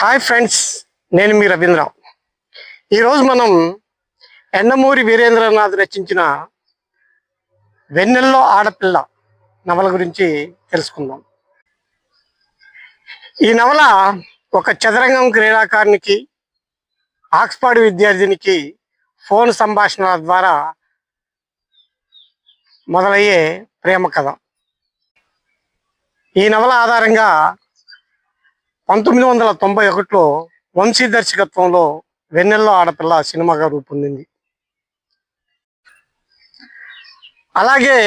Hi friends నేను మీ రవీంద్ర ఈరోజు మనం ఎండమూరి వీరేంద్రనాథ్ రచించిన వెన్నెల్లో ఆడపిల్ల నవల గురించి తెలుసుకుందాం. ఈ నవల ఒక చదరంగం క్రీడాకారునికి ఆక్స్ఫర్డ్ విద్యార్థినికి ఫోన్ సంభాషణల ద్వారా మొదలయ్యే ప్రేమ కథ. ఈ నవల ఆధారంగా పంతొమ్మిది వందల తొంభై ఒకటిలో వంశీ దర్శకత్వంలో వెన్నెల్లో ఆడపిల్ల సినిమాగా రూపొందింది. అలాగే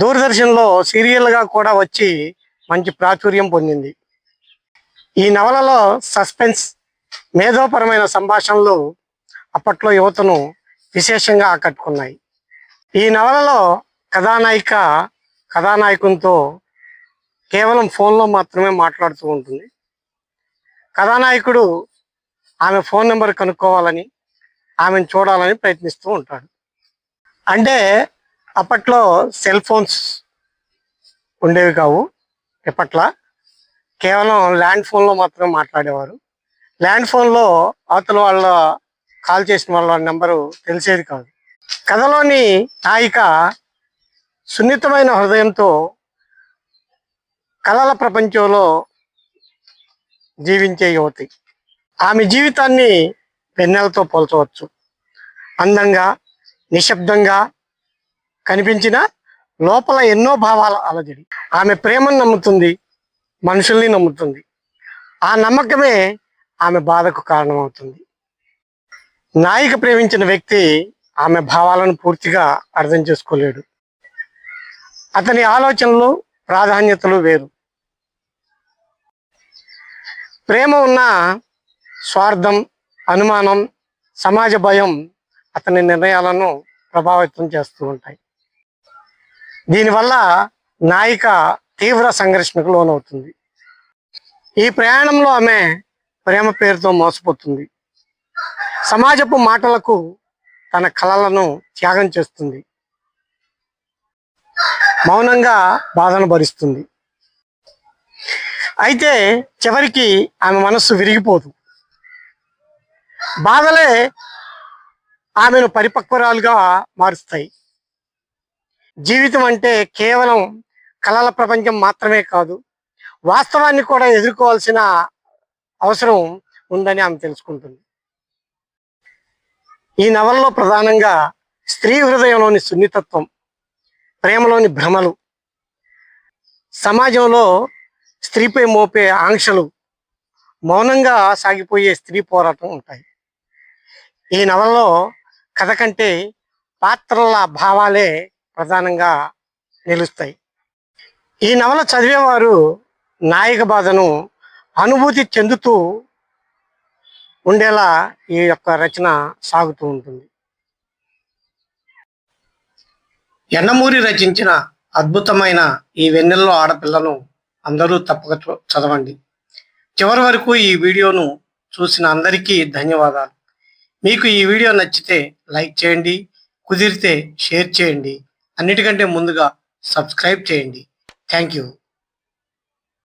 దూరదర్శన్లో సీరియల్గా కూడా వచ్చి మంచి ప్రాచుర్యం పొందింది. ఈ నవలలో సస్పెన్స్ మేధోపరమైన సంభాషణలు అప్పట్లో యువతను విశేషంగా ఆకట్టుకున్నాయి. ఈ నవలలో కథానాయిక కథానాయకునితో కేవలం ఫోన్లో మాత్రమే మాట్లాడుతూ ఉంటుంది. కథానాయకుడు ఆమె ఫోన్ నెంబర్ కనుక్కోవాలని ఆమెను చూడాలని ప్రయత్నిస్తూ ఉంటాడు. అంటే అప్పట్లో సెల్ ఫోన్స్ ఉండేవి కావు ఇప్పట్ల. కేవలం ల్యాండ్ ఫోన్లో మాత్రమే మాట్లాడేవారు. ల్యాండ్ ఫోన్లో అవతల వాళ్ళ కాల్ చేసిన వాళ్ళ నెంబరు తెలిసేది కాదు. కథలోని నాయిక సున్నితమైన హృదయంతో కళల ప్రపంచంలో జీవించే యువతి. ఆమె జీవితాన్ని వెన్నెలతో పోల్చవచ్చు. అందంగా నిశ్శబ్దంగా కనిపించిన లోపల ఎన్నో భావాల అలజడి. ఆమె ప్రేమను నమ్ముతుంది మనుషుల్ని నమ్ముతుంది. ఆ నమ్మకమే ఆమె బాధకు కారణమవుతుంది. నాయిక ప్రేమించిన వ్యక్తి ఆమె భావాలను పూర్తిగా అర్థం చేసుకోలేడు. అతని ఆలోచనలు ప్రాధాన్యతలు వేరు. ప్రేమ ఉన్న స్వార్థం అనుమానం సమాజ భయం అతని నిర్ణయాలను ప్రభావితం చేస్తూ ఉంటాయి. దీనివల్ల నాయిక తీవ్ర సంఘర్షణకు లోనవుతుంది. ఈ ప్రయాణంలో ఆమె ప్రేమ పేరుతో మోసపోతుంది. సమాజపు మాటలకు తన కళలను త్యాగం చేస్తుంది. మౌనంగా బాధను భరిస్తుంది. అయితే చివరికి ఆమె మనస్సు విరిగిపోదు. బాధలే ఆమెను పరిపక్వరాలుగా మారుస్తాయి. జీవితం అంటే కేవలం కళల ప్రపంచం మాత్రమే కాదు వాస్తవాన్ని కూడా ఎదుర్కోవాల్సిన అవసరం ఉందని ఆమె తెలుసుకుంటుంది. ఈ నవలలో ప్రధానంగా స్త్రీ హృదయంలోని సున్నితత్వం ప్రేమలోని భ్రమలు సమాజంలో స్త్రీపై మోపే ఆంక్షలు మౌనంగా సాగిపోయే స్త్రీ పోరాటం ఉంటాయి. ఈ నవలలో కథ కంటే పాత్రల భావాలే ప్రధానంగా నిలుస్తాయి. ఈ నవల చదివేవారు నాయక బాధను అనుభూతి చెందుతూ ఉండేలా ఈ యొక్క రచన సాగుతూ ఉంటుంది. ఎన్నమూరి రచించిన అద్భుతమైన ఈ వెన్నెల్లో ఆడపిల్లను అందరూ తప్పక చదవండి. చివరి వరకు ఈ వీడియోను చూసిన అందరికీ ధన్యవాదాలు. మీకు ఈ వీడియో నచ్చితే లైక్ చేయండి కుదిరితే షేర్ చేయండి. అన్నిటికంటే ముందుగా సబ్స్క్రైబ్ చేయండి. Thank you.